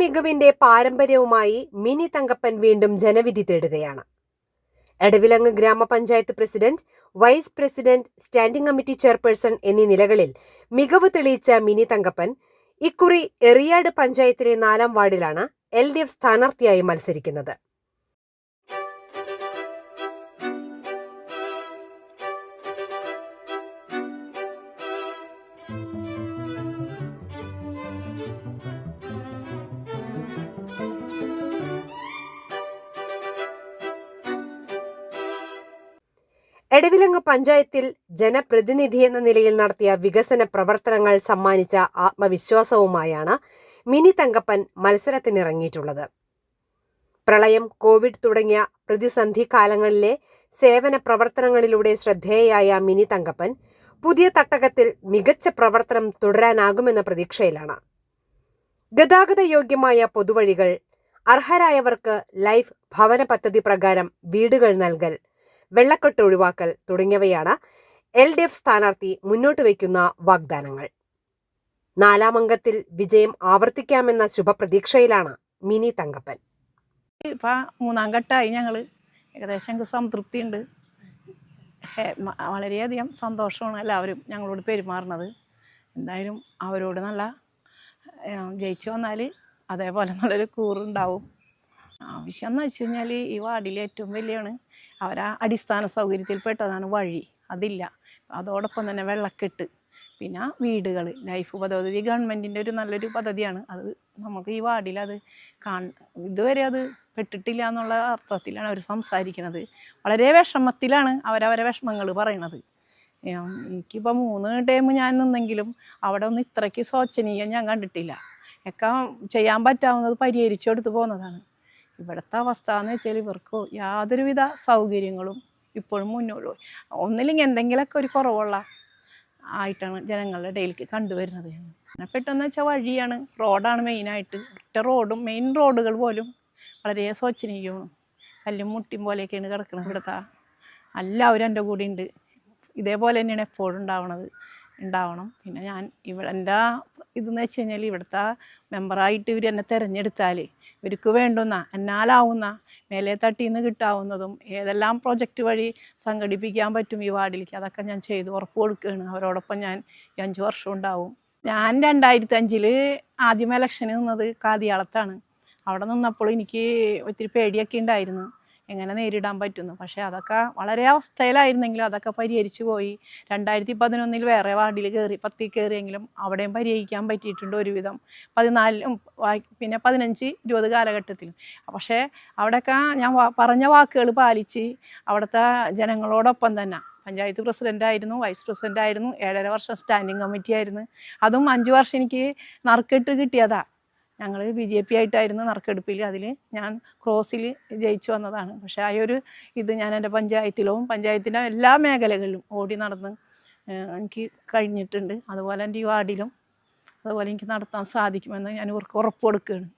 മികവിന്റെ പാരമ്പര്യവുമായി മിനി തങ്കപ്പൻ വീണ്ടും ജനവിധി തേടുകയാണ്. Edavilangu grama panchayat president vice president standing committee chairperson എന്നീ നിലകളിൽ മികവ് തെളിയിച്ച മിനി തങ്കപ്പൻ ഇക്കുറി എറിയാട് പഞ്ചായത്തിലെ നാലാം വാർഡിലാണ് എൽ ഡി എഫ് സ്ഥാനാർത്ഥിയായി മത്സരിക്കുന്നത്. എടവിലങ്ങ് പഞ്ചായത്തിൽ ജനപ്രതിനിധി എന്ന നിലയിൽ നടത്തിയ വികസന പ്രവർത്തനങ്ങൾ സമ്മാനിച്ച ആത്മവിശ്വാസവുമായാണ് മിനി തങ്കപ്പൻ മത്സരത്തിനിറങ്ങിയിട്ടുള്ളത്. പ്രളയം കോവിഡ് തുടങ്ങിയ പ്രതിസന്ധി കാലങ്ങളിലെ സേവന പ്രവർത്തനങ്ങളിലൂടെ ശ്രദ്ധേയയായ മിനി തങ്കപ്പൻ പുതിയ തട്ടകത്തിൽ മികച്ച പ്രവർത്തനം തുടരാനാകുമെന്ന പ്രതീക്ഷയിലാണ്. ഗതാഗത യോഗ്യമായ പൊതുവഴികൾ അർഹരായവർക്ക് ലൈഫ് ഭവന പദ്ധതി പ്രകാരം വീടുകൾ നൽകൽ വെള്ളക്കെട്ട് ഒഴിവാക്കൽ തുടങ്ങിയവയാണ് എൽ ഡി എഫ് സ്ഥാനാർത്ഥി മുന്നോട്ട് വയ്ക്കുന്ന വാഗ്ദാനങ്ങൾ. നാലാം അംഗത്തിൽ വിജയം ആവർത്തിക്കാമെന്ന ശുഭപ്രതീക്ഷയിലാണ് മിനി തങ്കപ്പൻ. ഇപ്പം മൂന്നാം ഘട്ടമായി ഞങ്ങൾ ഏകദേശം ഞങ്ങൾക്ക് സംതൃപ്തിയുണ്ട്. വളരെയധികം സന്തോഷമാണ് എല്ലാവരും ഞങ്ങളോട് പെരുമാറുന്നത്. എന്തായാലും അവരോട് നല്ല ജയിച്ചു വന്നാൽ അതേപോലെ നല്ലൊരു കൂറുണ്ടാവും. ആവശ്യം എന്ന് വെച്ച് കഴിഞ്ഞാൽ ഈ വാർഡിൽ ഏറ്റവും വലിയാണ്. അവരാ അടിസ്ഥാന സൗകര്യത്തിൽപ്പെട്ടതാണ് വഴി. അതില്ല. അതോടൊപ്പം തന്നെ വെള്ളക്കെട്ട്. പിന്നെ വീടുകൾ ലൈഫ് പദ്ധതി ഗവൺമെന്റിന്റെ ഒരു നല്ലൊരു പദ്ധതിയാണ്. അത് നമുക്ക് ഈ വാർഡിൽ അത് കാൺ ഇതുവരെ അത് പെട്ടിട്ടില്ല എന്നുള്ള അർത്ഥത്തിലാണ് അവർ സംസാരിക്കുന്നത് വളരെ വിഷമത്തിലാണ് അവരവരെ വിഷമങ്ങൾ പറയണത്. എനിക്കിപ്പോൾ മൂന്ന് ടൈം ഞാൻ നിന്നെങ്കിലും അവിടെ ഒന്നും ഇത്രയ്ക്ക് ശോചനീയം ഞാൻ കണ്ടിട്ടില്ല. ഒക്കെ ചെയ്യാൻ പറ്റാവുന്നത് പരിഹരിച്ചു കൊടുത്ത് പോകുന്നതാണ് ഇവിടുത്തെ അവസ്ഥ എന്ന് വെച്ചാൽ ഇവർക്ക് യാതൊരുവിധ സൗകര്യങ്ങളും ഇപ്പോഴും മുന്നോട്ട് പോയി. ഒന്നില്ലെങ്കിൽ എന്തെങ്കിലുമൊക്കെ ഒരു കുറവുള്ള ആയിട്ടാണ് ജനങ്ങളുടെ ഇടയിലേക്ക് കണ്ടുവരുന്നത്. പെട്ടെന്ന് വെച്ചാൽ വഴിയാണ് റോഡാണ് മെയിനായിട്ട്. ഒറ്റ റോഡും മെയിൻ റോഡുകൾ പോലും വളരെ സ്വച്ഛനീയമാണ് കല്ലും മുട്ടിയും പോലെയൊക്കെയാണ് കിടക്കുന്നത് ഇവിടുത്തെ. എല്ലാവരും എന്റെ കൂടെ ഉണ്ട് ഇതേപോലെ തന്നെയാണ് എപ്പോഴും ഉണ്ടാവണത്. ഉണ്ടാവണം. പിന്നെ ഞാൻ ഇവിടെ എന്റെ ഇതെന്ന് വെച്ച് കഴിഞ്ഞാൽ ഇവിടുത്തെ മെമ്പറായിട്ട് ഇവർ എന്നെ തിരഞ്ഞെടുത്താൽ ഇവർക്ക് വേണ്ടുന്ന എന്നാലാവുന്ന മേലെ തട്ടിൽ നിന്ന് കിട്ടാവുന്നതും ഏതെല്ലാം പ്രോജക്റ്റ് വഴി സംഘടിപ്പിക്കാൻ പറ്റും ഈ വാർഡിലേക്ക് അതൊക്കെ ഞാൻ ചെയ്ത് ഉറപ്പ് കൊടുക്കുകയാണ്. അവരോടൊപ്പം ഞാൻ ഈ അഞ്ച് വർഷം ഉണ്ടാവും. ഞാൻ രണ്ടായിരത്തി അഞ്ചിൽ ആദ്യം ഇലക്ഷന് നിന്നത് കാതിയാളത്താണ്. അവിടെ നിന്നപ്പോൾ എനിക്ക് ഒത്തിരി പേടിയൊക്കെ ഉണ്ടായിരുന്നു. എങ്ങനെ നേരിടാൻ പറ്റുന്നു. പക്ഷേ അതൊക്കെ വളരെ അവസ്ഥയിലായിരുന്നെങ്കിലും അതൊക്കെ പരിഹരിച്ചു പോയി. രണ്ടായിരത്തി പതിനൊന്നിൽ വേറെ വാർഡിൽ കയറി പത്തിൽ കയറിയെങ്കിലും അവിടെയും പരിഹരിക്കാൻ പറ്റിയിട്ടുണ്ട് ഒരുവിധം. പതിനാലിലും പിന്നെ പതിനഞ്ച് ഇരുപത് കാലഘട്ടത്തിലും. പക്ഷേ അവിടെയൊക്കെ ഞാൻ പറഞ്ഞ വാക്കുകൾ പാലിച്ച് അവിടുത്തെ ജനങ്ങളോടൊപ്പം തന്നെ. പഞ്ചായത്ത് പ്രസിഡന്റായിരുന്നു വൈസ് പ്രസിഡന്റായിരുന്നു ഏഴര വർഷം സ്റ്റാൻഡിങ് കമ്മിറ്റി ആയിരുന്നു. അതും അഞ്ച് വർഷം എനിക്ക് നറുക്കെട്ട് കിട്ടിയതാ. ഞങ്ങൾ ബി ജെ പി ആയിട്ടായിരുന്നു നറുക്കെടുപ്പിൽ അതിൽ ഞാൻ ക്രോസിൽ ജയിച്ചു വന്നതാണ്. പക്ഷേ ആ ഒരു ഇത് ഞാൻ എന്റെ പഞ്ചായത്തിലും പഞ്ചായത്തിന്റെ എല്ലാ മേഖലകളിലും ഓടി നടന്ന് എനിക്ക് കഴിഞ്ഞിട്ടുണ്ട്. അതുപോലെ എന്റെ ഈ വാർഡിലും അതുപോലെ എനിക്ക് നടത്താൻ സാധിക്കുമെന്ന് ഞാൻ ഉറപ്പ് കൊടുക്കുകയാണ്.